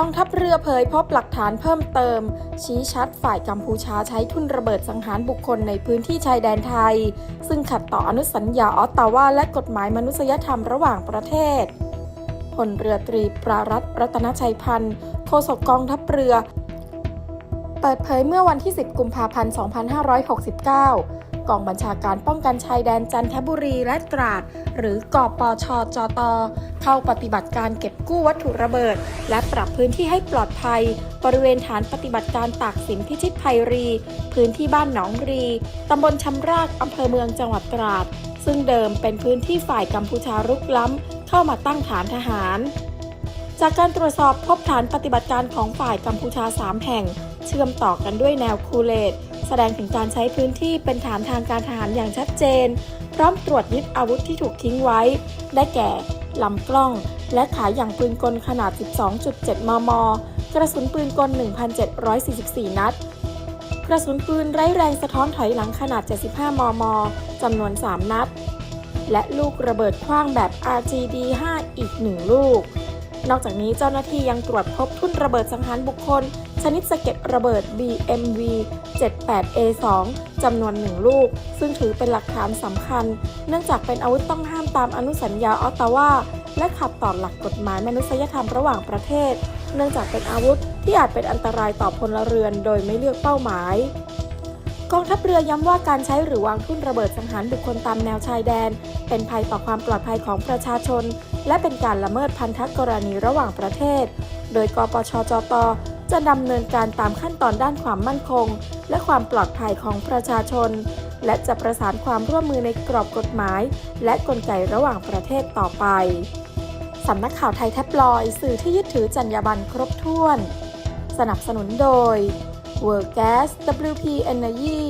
กองทัพเรือเผยพบหลักฐานเพิ่มเติม ชี้ชัดฝ่ายกัมพูชาใช้ทุนระเบิดสังหารบุคคลในพื้นที่ชายแดนไทย ซึ่งขัดต่ออนุสัญญาออตตาวาและกฎหมายมนุษยธรรมระหว่างประเทศพลเรือตรีปรารัตน์รัตนชัยพันธ์โฆษกกองทัพเรือ เปิดเผยเมื่อวันที่ 10 กุมภาพันธ์ 2569 กองบัญชาการป้องกันชายแดนจันทบุรีและตราด หรือกอปชจอตเข้าปฏิบัติการเก็บกู้วัตถุระเบิด และปรับพื้นที่ให้ปลอดภัย บริเวณฐานปฏิบัติการตากสินพิชิตภัยรี พื้นที่บ้านหนองรีตำบลชำรากอำเภอเมืองจังหวัดตราด ซึ่งเดิมเป็นพื้นที่ฝ่ายกัมพูชารุกล้ำ เข้ามาตั้งฐานทหาร จากการตรวจสอบพบฐานปฏิบัติการของฝ่ายกัมพูชา 3 แห่ง เชื่อมต่อกันด้วยแนวคูเลต แสดงถึงการใช้พื้นที่เป็นฐานทางการทหารอย่างชัดเจน พร้อมตรวจยึดอาวุธที่ถูกทิ้งไว้ ได้แก่ลำกล้อง และขายอย่างปืนกลขนาด 12.7 มม กระสุนปืนกล 1,744 นัด กระสุนปืนไร้แรงสะท้อนถอยหลังขนาด 75 มม จำนวน 3 นัด และลูกระเบิดขว้างแบบ RGD-5 อีก 1 ลูก นอกจากนี้เจ้าหน้าที่ยังตรวจพบทุ่นระเบิดสังหารบุคคล นิดสะเก็ดระเบิด BMV 78A2 จำนวนหนึ่งลูก ซึ่งถือเป็นหลักฐานสำคัญ เนื่องจากเป็นอาวุธต้องห้ามตามอนุสัญญาออตตาวาและขัดต่อหลักกฎหมายมนุษยธรรมระหว่างประเทศ เนื่องจากเป็นอาวุธที่อาจเป็นอันตรายต่อพลเรือนโดยไม่เลือกเป้าหมายกองทัพเรือย้ำว่าการใช้หรือวางทุ่นระเบิดสังหารบุคคลตามแนวชายแดน เป็นภัยต่อความปลอดภัยของประชาชน และเป็นการละเมิดพันธกรณีระหว่างประเทศ โดยกปชจต จะดำเนินการตามขั้นตอนด้านความมั่นคง และความปลอดภัยของประชาชน และจะประสานความร่วมมือในกรอบกฎหมาย และกลไกระหว่างประเทศต่อไปสำนักข่าวไทยแท็บลอยด์สื่อที่ยึดถือจรรยาบรรณครบถ้วน สนับสนุนโดย World Gas WP Energy